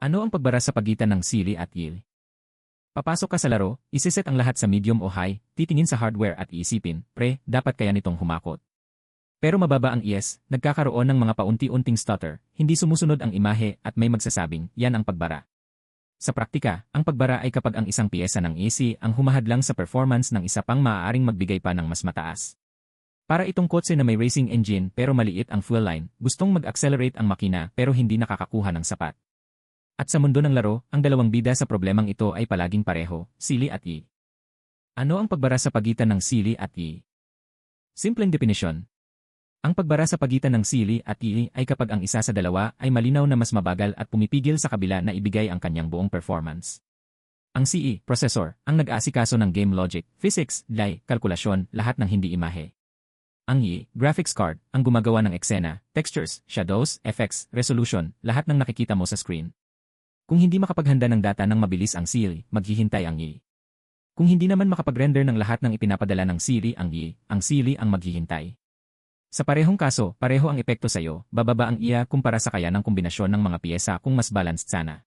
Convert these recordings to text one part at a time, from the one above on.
Ano ang pagbara sa pagitan ng sili at yield? Papasok ka sa laro, isiset ang lahat sa medium o high, titingin sa hardware at iisipin, pre, dapat kaya nitong humakot. Pero mababa ang ES, nagkakaroon ng mga paunti-unting stutter, hindi sumusunod ang imahe at may magsasabing, yan ang pagbara. Sa praktika, ang pagbara ay kapag ang isang piyesa ng AC ang humahadlang sa performance ng isa pang maaaring magbigay pa ng mas mataas. Para itong kotse na may racing engine pero maliit ang fuel line, gustong mag-accelerate ang makina pero hindi nakakakuha ng sapat. At sa mundo ng laro, ang dalawang bida sa problemang ito ay palaging pareho, sili at i. Ano ang pagbara sa pagitan ng sili at i? Simpleng definition, ang pagbara sa pagitan ng sili at ili ay kapag ang isa sa dalawa ay malinaw na mas mabagal at pumipigil sa kabila na ibigay ang kanyang buong performance. Ang CE, processor, ang nag-aasikaso ng game logic, physics, lay, kalkulasyon, lahat ng hindi imahe. Ang I, graphics card, ang gumagawa ng eksena, textures, shadows, effects, resolution, lahat ng nakikita mo sa screen. Kung hindi makapaghanda ng data ng mabilis ang Siri, maghihintay ang I. Kung hindi naman makapag-render ng lahat ng ipinapadala ng Siri ang I, ang Siri ang maghihintay. Sa parehong kaso, pareho ang epekto sa iyo, bababa ang iya kumpara sa kaya ng kombinasyon ng mga piyesa kung mas balanced sana.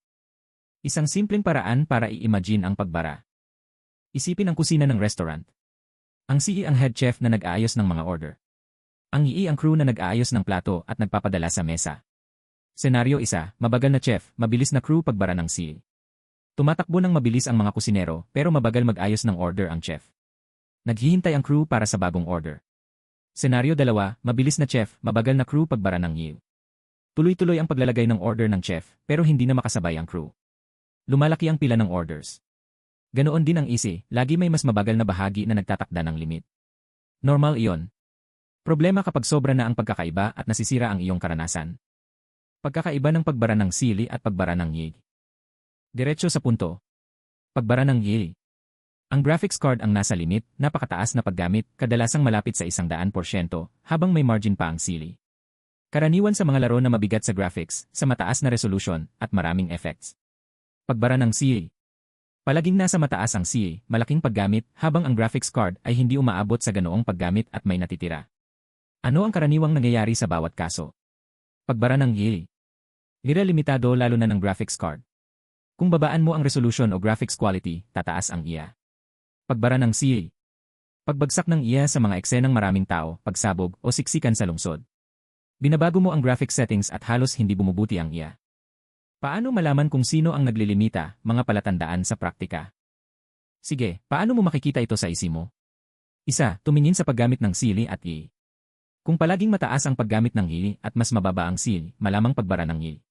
Isang simpleng paraan para i-imagine ang pagbara. Isipin ang kusina ng restaurant. Ang CE ang head chef na nag-aayos ng mga order. Ang II ang crew na nag-aayos ng plato at nagpapadala sa mesa. Senaryo isa, mabagal na chef, mabilis na crew pagbara ng CE. Tumatakbo ng mabilis ang mga kusinero pero mabagal mag-ayos ng order ang chef. Naghihintay ang crew para sa bagong order. Senaryo 2, mabilis na chef, mabagal na crew pagbara ng yield. Tuloy-tuloy ang paglalagay ng order ng chef, pero hindi na makasabay ang crew. Lumalaki ang pila ng orders. Ganoon din ang easy, lagi may mas mabagal na bahagi na nagtatakda ng limit. Normal iyon. Problema kapag sobra na ang pagkakaiba at nasisira ang iyong karanasan. Pagkakaiba ng pagbara ng sili at pagbara ng yig. Diretso sa punto. Pagbara ng yig. Ang graphics card ang nasa limit, napakataas na paggamit, kadalasang malapit sa 100%, habang may margin pa ang sili. Karaniwan sa mga laro na mabigat sa graphics, sa mataas na resolution, at maraming effects. Pagbara ng CA Palaging nasa mataas ang CA, malaking paggamit, habang ang graphics card ay hindi umaabot sa ganoong paggamit at may natitira. Ano ang karaniwang nangyayari sa bawat kaso? Pagbara ng YA Lira limitado lalo na ng graphics card. Kung babaan mo ang resolution o graphics quality, tataas ang IA. Pagbara ng CA. Pagbagsak ng iya sa mga eksenang maraming tao, pagsabog, o siksikan sa lungsod. Binabago mo ang graphic settings at halos hindi bumubuti ang iya. Paano malaman kung sino ang naglilimita, mga palatandaan sa praktika? Sige, paano mo makikita ito sa isi mo? Isa, tumingin sa paggamit ng sili at i. Kung palaging mataas ang paggamit ng i at mas mababa ang sili, malamang pagbara ng i.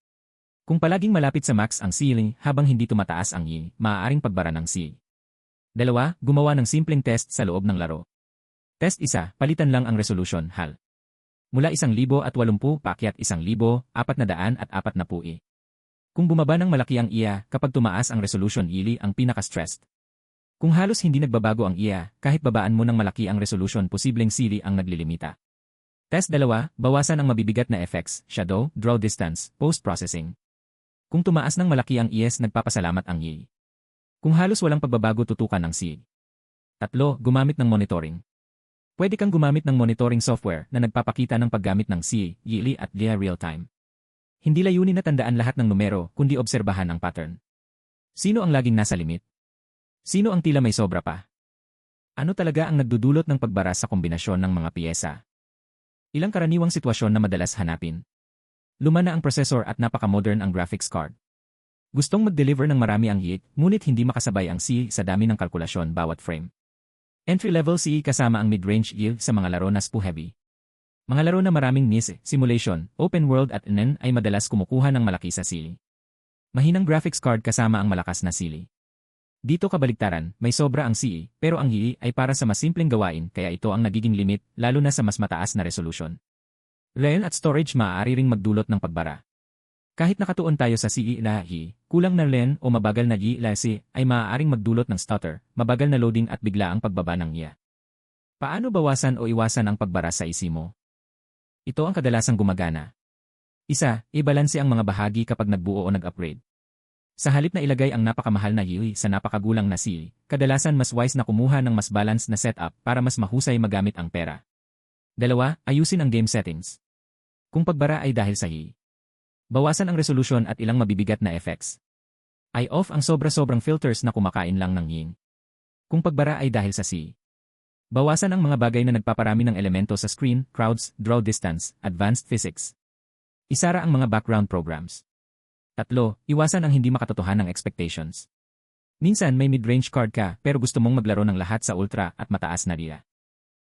Kung palaging malapit sa max ang ceiling habang hindi tumataas ang i, maaaring pagbara ng C. Dalawa, gumawa ng simpleng test sa loob ng laro. Test isa, palitan lang ang resolution, HAL. Mula 1,080 paakyat 1,000, 400 at 40 i. Kung bumaba ng malaki ang iya, kapag tumaas ang resolution ili ang pinaka-stressed. Kung halos hindi nagbabago ang iya, kahit babaan mo ng malaki ang resolution posibleng sili ang naglilimita. Test dalawa, bawasan ang mabibigat na effects, shadow, draw distance, post-processing. Kung tumaas ng malaki ang IS nagpapasalamat ang yi. Kung halos walang pagbabago tutukan ng SIG. Tatlo, gumamit ng monitoring. Pwede kang gumamit ng monitoring software na nagpapakita ng paggamit ng SIG, YILI at LIA real-time. Hindi layunin na tandaan lahat ng numero kundi obserbahan ang pattern. Sino ang laging nasa limit? Sino ang tila may sobra pa? Ano talaga ang nagdudulot ng pagbara sa kombinasyon ng mga piyesa? Ilang karaniwang sitwasyon na madalas hanapin? Luma na ang processor at napaka-modern ang graphics card. Gustong mag-deliver ng marami ang YIG, ngunit hindi makasabay ang C sa dami ng kalkulasyon bawat frame. Entry-level CE kasama ang mid-range yield sa mga laro na SPU-heavy. Mga laro na maraming NIS, simulation, open world at NN ay madalas kumukuha ng malaki sa sili. Mahinang graphics card kasama ang malakas na sili. Dito kabaligtaran, may sobra ang CE, pero ang YI ay para sa mas simpleng gawain kaya ito ang nagiging limit, lalo na sa mas mataas na resolution. RAM at storage maaari ring magdulot ng pagbara. Kahit nakatuon tayo sa CE na hi, kulang na len o mabagal na yi lasi ay maaaring magdulot ng stutter, mabagal na loading at bigla ang pagbaba ng iya. Paano bawasan o iwasan ang pagbara sa isi mo? Ito ang kadalasang gumagana. Isa, ibalanse ang mga bahagi kapag nagbuo o nag-upgrade. Sa halip na ilagay ang napakamahal na UI sa napakagulang na CE, kadalasan mas wise na kumuha ng mas balanced na setup para mas mahusay magamit ang pera. Dalawa, ayusin ang game settings. Kung pagbara ay dahil sa HI, Bawasan ang resolution at ilang mabibigat na effects. I-off ang sobra-sobrang filters na kumakain lang ng ying. Kung pagbara ay dahil sa C. Bawasan ang mga bagay na nagpaparami ng elemento sa screen, crowds, draw distance, advanced physics. Isara ang mga background programs. Tatlo, iwasan ang hindi makatotohan ng expectations. Minsan may mid-range card ka pero gusto mong maglaro ng lahat sa ultra at mataas na RIA.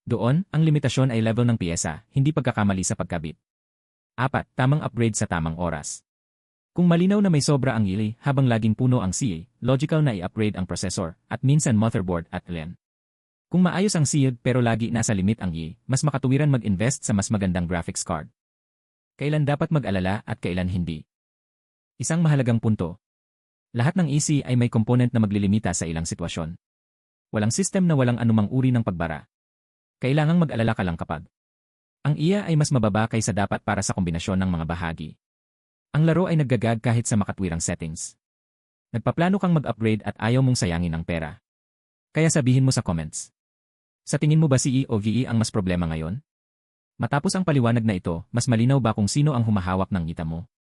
Doon, ang limitasyon ay level ng piyesa, hindi pagkakamali sa pagkabit. Apat, tamang upgrade sa tamang oras. Kung malinaw na may sobra ang ili habang laging puno ang CA, logical na i-upgrade ang processor at minsan motherboard at LAN. Kung maayos ang SID pero lagi nasa limit ang I, mas makatuwiran mag-invest sa mas magandang graphics card. Kailan dapat mag-alala at kailan hindi. Isang mahalagang punto. Lahat ng EC ay may component na maglilimita sa ilang sitwasyon. Walang system na walang anumang uri ng pagbara. Kailangang mag-alala ka lang kapag ang iya ay mas mababa kaysa dapat para sa kombinasyon ng mga bahagi. Ang laro ay naggagag kahit sa makatwirang settings. Nagpaplano kang mag-upgrade at ayaw mong sayangin ang pera. Kaya sabihin mo sa comments. Sa tingin mo ba si E VE ang mas problema ngayon? Matapos ang paliwanag na ito, mas malinaw ba kung sino ang humahawak ng ngita mo?